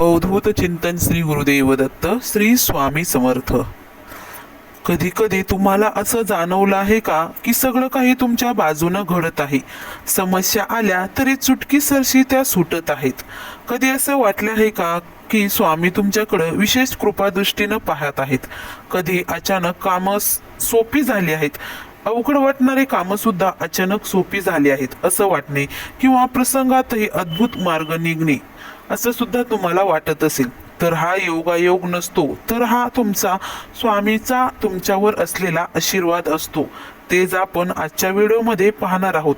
अवधूत चिंतन श्री गुरुदेव दत्त श्री स्वामी समर्थ. कधी कधी तुम्हाला असं जाणवलं आहे का की सगळं काही तुमच्या बाजूनं घडत आहे? समस्या आल्या तरी चुटकी सरशी त्या सुटत आहेत. कधी असं वाटलं आहे का की स्वामी तुमच्याकडं विशेष कृपादृष्टीनं पाहत आहेत? कधी अचानक कामं सोपी झाली आहेत? अवघड वाटणारे कामं सुद्धा अचानक सोपी झाली आहेत असं वाटणे किंवा प्रसंगातही अद्भुत मार्ग निघणे असं सुद्धा तुम्हाला वाटत असेल. तर हा योगायोग नसतो तर हा तुमचा स्वामीचा तुमच्यावर असलेला आशीर्वाद असतो. तेच आपण आजच्या व्हिडिओमध्ये पाहणार आहोत.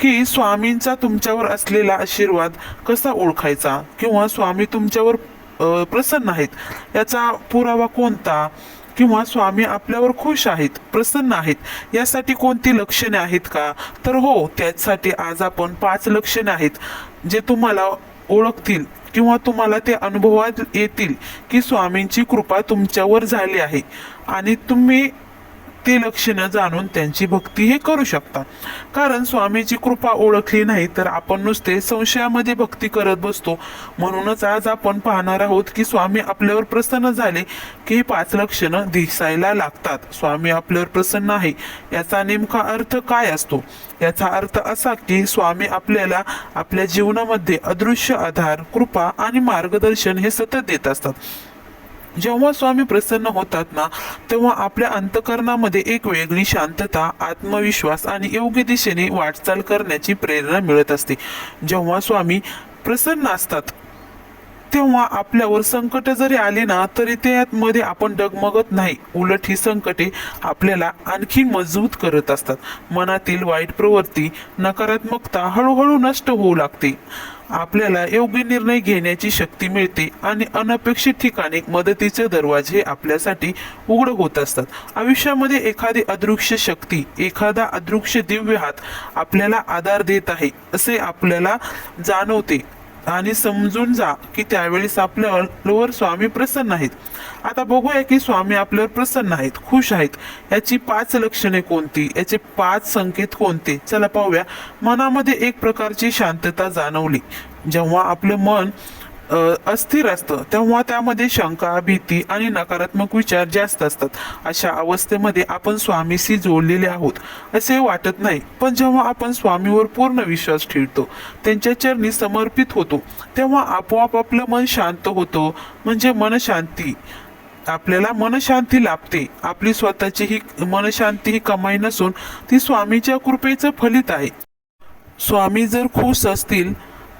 की स्वामींचा तुमच्यावर असलेला आशीर्वाद कसा ओळखायचा? किंवा स्वामी तुमच्यावर प्रसन्न आहेत? याचा पुरावा कोणता? किंवा स्वामी आपल्यावर खुश आहेत प्रसन्न आहेत? यासाठी कोणती लक्षणे आहेत का? तर हो त्यासाठी आज आपण पाच लक्षणे आहेत जे तुम्हाला ओळखतील किंवा तुम्हाला ते अनुभवात येतील की स्वामींची कृपा तुमच्यावर झाली आहे. आणि तुम्ही ती लक्षणं जाणून त्यांची भक्ती हे करू शकता कारण स्वामीची कृपा ओळखली नाही तर आपण नुसते संशयामध्ये भक्ती करत बसतो. म्हणूनच आज आपण पाहणार आहोत की स्वामी आपल्यावर प्रसन्न झाले की ही पाच लक्षणं दिसायला लागतात. स्वामी आपल्यावर प्रसन्न आहे याचा नेमका अर्थ काय असतो? याचा अर्थ असा की स्वामी आपल्याला आपल्या जीवनामध्ये अदृश्य आधार कृपा आणि मार्गदर्शन हे सतत देत असतात. जेव्हा स्वामी प्रसन्न होतात ना तेव्हा आपल्या अंतकरणामध्ये एक वेगळी शांतता आत्मविश्वास आणि योग्य दिशेने वाटचाल करण्याची प्रेरणा मिळत असते. जेव्हा स्वामी प्रसन्न असतात तेव्हा आपल्यावर संकट जरी आले ना तरी त्यामध्ये आपण डगमगत नाही. उलट ही संकटे आपल्याला आणखी मजबूत करत असतात. मनातील वाईट प्रवृत्ती नकारात्मकता हळूहळू नष्ट होऊ लागते. आपल्याला योग्य निर्णय घेण्याची शक्ती मिळते आणि अनपेक्षित ठिकाणी मदतीचे दरवाजे आपल्यासाठी उघड होत असतात. आयुष्यामध्ये एखादी अदृश्य शक्ती एखादा अदृश्य दिव्य हात आपल्याला आधार देत आहे असे आपल्याला जाणवते. आणि समजून जा की त्यावेळेस आपल्यावर स्वामी प्रसन्न आहेत. आता बघूया की स्वामी आपल्यावर प्रसन्न आहेत खुश आहेत. याची पाच लक्षणे कोणती? याचे पाच संकेत कोणते? चला पाहूया. मनामध्ये एक प्रकारची शांतता जाणवली. जेव्हा आपलं मन अस्थिर असतं. तेव्हा त्यामध्ये शंका भीती आणि नकारात्मक विचार जास्त असतात. अशा अवस्थेमध्ये आपण स्वामीशी जोडलेले आहोत असे वाटत नाही. पण जेव्हा आपण स्वामीवर पूर्ण विश्वास ठेवतो त्यांच्या चरणी समर्पित होतो तेव्हा आपोआप आपलं मन शांत होतं. म्हणजे मनशांती आपल्याला मनशांती लाभते. आपली स्वतःची ही मनशांती ही कमाई नसून ती स्वामीच्या कृपेचं फलित आहे. स्वामी जर खुश असतील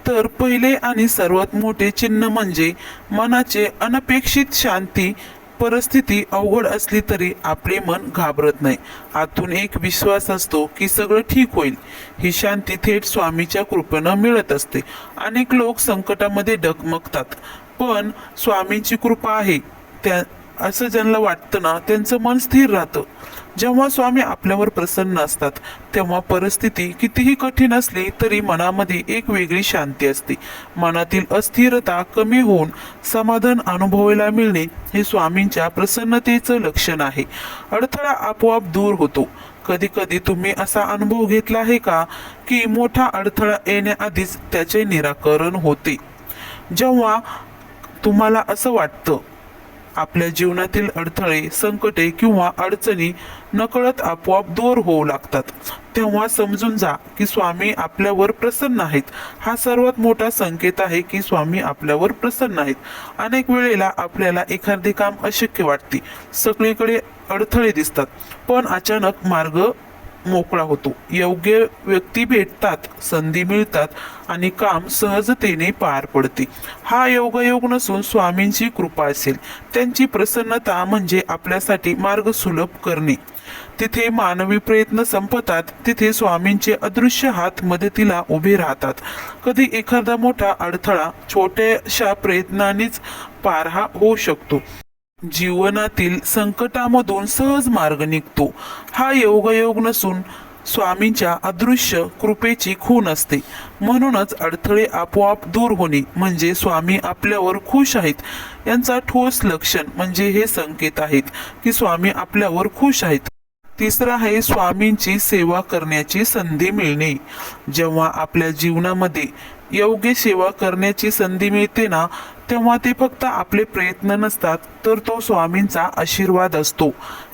तर पहिले आणि सर्वात मोठे चिन्ह म्हणजे मनाचे अनपेक्षित शांती परिस्थिती अवघड असली तरी आपले मन घाबरत नाही. आतून एक विश्वास असतो की सगळं ठीक होईल. ही शांती थेट स्वामीच्या कृपेनं मिळत असते. अनेक लोक संकटामध्ये डगमगतात. पण स्वामींची कृपा आहे. त्या असं ज्यांना वाटतं ना त्यांचं मन स्थिर राहतं. जेव्हा स्वामी आपल्यावर प्रसन्न असतात तेव्हा परिस्थिती कितीही कठीण असली तरी मनामध्ये एक वेगळी शांती असते. मनातील अस्थिरता कमी होऊन समाधान अनुभवायला मिळणे हे स्वामींच्या प्रसन्नतेचं लक्षण आहे. अडथळा आपोआप दूर होतो. कधी कधी तुम्ही असा अनुभव घेतला आहे का की मोठा अडथळा येण्याआधीच त्याचे निराकरण होते. जेव्हा तुम्हाला असं वाटतं आपल्या जीवनातील अडथळे संकटे किंवा अडचणी नकळत आपोआप दूर होऊ लागतात. तेव्हा समजून जा की स्वामी आपल्यावर प्रसन्न आहेत. हा सर्वात मोठा संकेत आहे की स्वामी आपल्यावर प्रसन्न आहेत. अनेक वेळेला आपल्याला एखादे काम अशक्य वाटते. सगळीकडे अडथळे दिसतात. पण अचानक मार्ग मोकळा होतो. योग्य व्यक्ती भेटतात संधी मिळतात आणि काम सहजतेने पार पडते. हा योगायोग नसून स्वामींची कृपा असेल. त्यांची प्रसन्नता म्हणजे आपल्यासाठी मार्ग सुलभ करणे. तिथे मानवी प्रयत्न संपतात तिथे स्वामींचे अदृश्य हात मदतीला उभे राहतात. कधी एखादा मोठा अडथळा छोट्याशा प्रयत्नानेच पार हा होऊ शकतो. जीवनातील संकटामधून सहज मार्ग निघतो. हा योगयोग नसून स्वामींच्या अदृश्य कृपेची खून असते. म्हणूनच अडथळे आपोआप दूर होणे म्हणजे स्वामी आपल्यावर खुश आहेत. यांचा ठोस लक्षण म्हणजे हे संकेत आहेत की स्वामी आपल्यावर खुश आहेत. तिसरं आहे स्वामींची सेवा करण्याची संधी मिळणे. जेव्हा आपल्या जीवनामध्ये योग्य सेवा करण्याची संधी मिळते ना तेव्हा ते फक्त आपले प्रयत्न नसतात तर तो स्वामींचा आशीर्वाद असतो.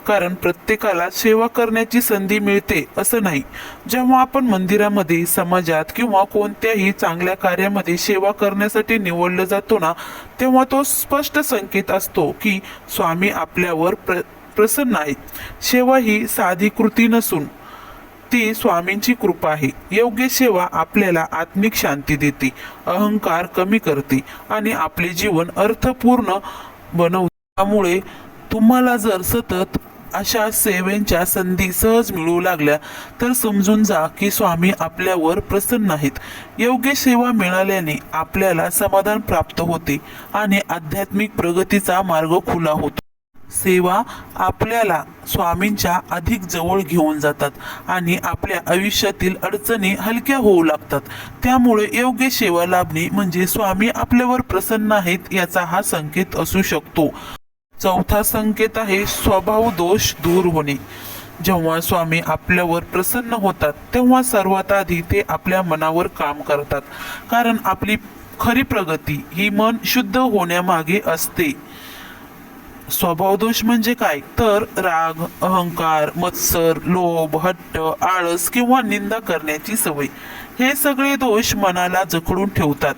कारण प्रत्येकाला सेवा करण्याची संधी मिळते असं नाही. जेव्हा आपण मंदिरामध्ये समाजात किंवा कोणत्याही चांगल्या कार्यामध्ये सेवा करण्यासाठी निवडलं जातो ना तेव्हा तो स्पष्ट संकेत असतो की स्वामी आपल्यावर प्र प्रसन्न आहेत सेवा ही साधी कृती नसून ती स्वामींची कृपा आहे. योग्य सेवा आपल्याला आत्मिक शांती देते अहंकार कमी करते आणि आपले जीवन अर्थपूर्ण बनवते. त्यामुळे तुम्हाला जर सतत अशा सेवेंच्या संधी सहज मिळू लागल्या तर समजून जा की स्वामी आपल्यावर प्रसन्न आहेत. योग्य सेवा मिळाल्याने आपल्याला समाधान प्राप्त होते आणि आध्यात्मिक प्रगतीचा मार्ग खुला होतो. सेवा आपल्याला स्वामींच्या अधिक जवळ घेऊन जातात आणि आपल्या आयुष्यातील अडचणी हलक्या होऊ लागतात. त्यामुळे योग्य सेवा लाभणे म्हणजे स्वामी आपल्यावर प्रसन्न आहेत याचा हा संकेत असू शकतो. चौथा संकेत आहे स्वभाव दोष दूर होणे. जेव्हा स्वामी आपल्यावर प्रसन्न होतात तेव्हा सर्वात आधी ते आपल्या मनावर काम करतात. कारण आपली खरी प्रगती ही मन शुद्ध होण्यामागे असते. स्वभावदोष म्हणजे काय? तर राग अहंकार मत्सर लोभ हट्ट आळस किंवा निंदा करण्याची सवय. हे सगळे दोष मनाला जखडून ठेवतात.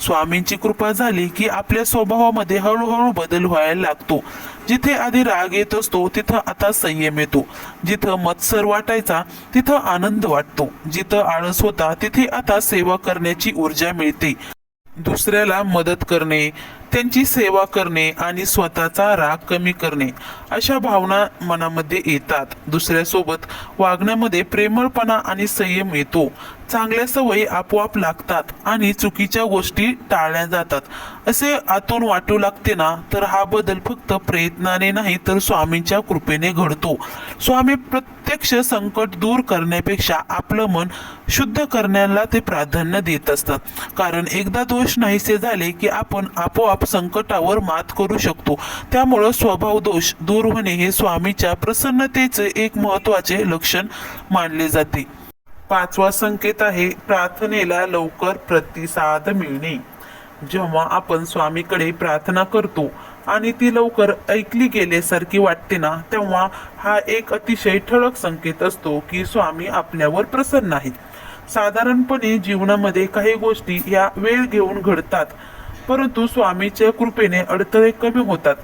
स्वामींची कृपा झाली की आपल्या स्वभावामध्ये हळूहळू बदल व्हायला लागतो. जिथे आधी राग येत असतो तिथं आता संयम येतो. जिथं मत्सर वाटायचा तिथं आनंद वाटतो. जिथं आळस होता तिथे आता सेवा करण्याची ऊर्जा मिळते. दुसऱ्याला मदत करणे त्यांची सेवा करणे आणि स्वतःचा राग कमी करणे अशा भावना मनामध्ये येतात. दुसऱ्यासोबत वागण्यामध्ये प्रेमळपणा आणि संयम येतो. चांगल्या सवयी आपोआप लागतात आणि चुकीच्या गोष्टी टाळल्या जातात. असे आतून वाटू लागते ना तर हा बदल फक्त प्रयत्नाने नाही तर स्वामींच्या कृपेने घडतो. स्वामी प्रत्यक्ष संकट दूर करण्यापेक्षा आपलं मन शुद्ध करण्याला ते प्राधान्य देत असतात. कारण एकदा दोष नाहीसे झाले की आपण आपोआप संकटावर मात करू शकतो. त्यामुळं स्वभाव दोष दूर होणे हे स्वामीच्या प्रसन्नतेचे एक महत्त्वाचे लक्षण मानले जाते. पाचवा संकेत आहे प्रार्थनेला लवकर प्रतिसाद मिळणे. जेव्हा आपण स्वामीकडे प्रार्थना करतो आणि ती लवकर ऐकली गेल्यासारखी वाटते ना तेव्हा हा एक अतिशय ठळक संकेत असतो की स्वामी आपल्यावर प्रसन्न आहेत. साधारणपणे जीवनामध्ये काही गोष्टी या वेळ घेऊन घडतात. परंतु स्वामीच्या कृपेने अडथळे कमी होतात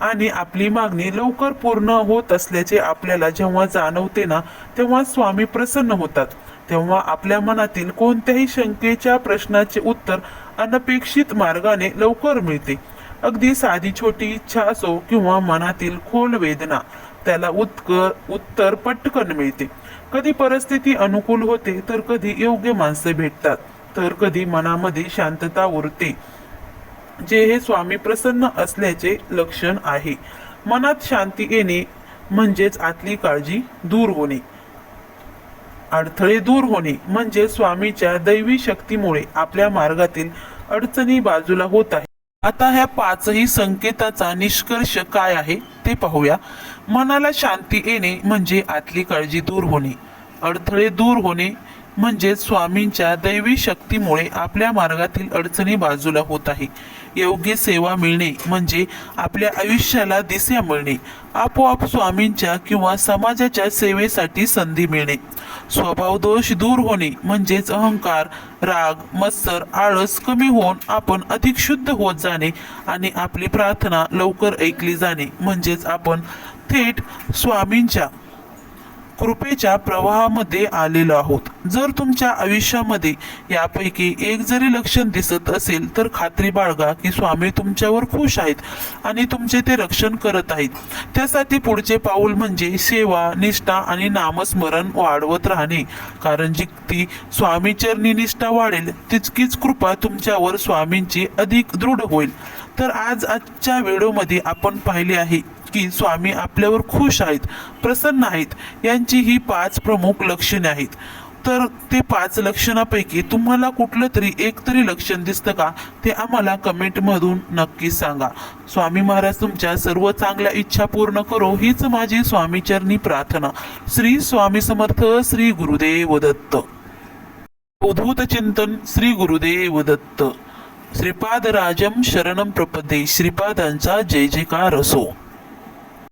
आणि आपली मागणी लवकर पूर्ण होत असल्याचे आपल्याला जेव्हा जाणवते ना तेव्हा स्वामी प्रसन्न होतात. तेव्हा आपल्या मनातील कोणत्याही शंकेच्या प्रश्नाचे उत्तर अनपेक्षित मार्गाने लवकर मिळते. अगदी साधी छोटी इच्छा असो किंवा मनातील खोल वेदना त्याला उत्क उत्तर पटकन मिळते. कधी परिस्थिती अनुकूल होते तर कधी योग्य माणसे भेटतात. तर कधी मनामध्ये शांतता उरते. जे हे स्वामी प्रसन्न असल्याचे लक्षण आहे. मनात शांती येणे म्हणजेच आतली काळजी दूर होणे. अडथळे दूर होणे म्हणजे स्वामीच्या दैवी शक्तीमुळे आपल्या मार्गातील अडचणी बाजूला होत आहे आता ह्या पाचही संकेताचा निष्कर्ष काय आहे ते पाहूया. मनाला शांती येणे म्हणजे आतली काळजी दूर होणे. अडथळे दूर होणे म्हणजे स्वामींच्या दैवी शक्तीमुळे आपल्या मार्गातील अडचणी बाजूला होत आहे. योग्य सेवा मिळणे म्हणजे आपल्या आयुष्याला दिशा मिळणे आपोआप स्वामींच्या किंवा समाजाच्या सेवेसाठी संधी मिळणे. स्वभाव दोष दूर होणे म्हणजेच अहंकार राग मत्सर आळस कमी होऊन आपण अधिक शुद्ध होत जाणे आणि आपली प्रार्थना लवकर ऐकली जाणे म्हणजेच आपण थेट स्वामींच्या कृपेच्या प्रवाहामध्ये आलेलो आहोत. जर तुमच्या आयुष्यामध्ये यापैकी एक जरी लक्षण दिसत असेल तर खात्री बाळगा की स्वामी तुमच्यावर खुश आहेत आणि तुमचे ते रक्षण करत आहेत. त्यासाठी पुढचे पाऊल म्हणजे सेवा निष्ठा आणि नामस्मरण वाढवत राहणे. कारण जितकी स्वामी चरणी निष्ठा वाढेल तितकीच कृपा तुमच्यावर स्वामींची अधिक दृढ होईल. तर आज आजच्या व्हिडिओमध्ये आपण पाहिले आहे की स्वामी आपल्यावर खुश आहेत प्रसन्न आहेत यांची ही पाच प्रमुख लक्षणे आहेत. तर ते पाच लक्षणापैकी तुम्हाला कुठलं तरी एक तरी लक्षण दिसतं का? ते आम्हाला कमेंटमधून नक्की सांगा. स्वामी महाराज तुमच्या सर्व चांगल्या इच्छा पूर्ण करो हीच माझी स्वामीचरणी प्रार्थना. श्री स्वामी समर्थ श्री गुरुदेव दत्त. उद्भूत चिंतन श्री गुरुदेव दत्त. श्रीपाद राजम शरणम प्रपदे श्रीपादांचा जय जयकार असो.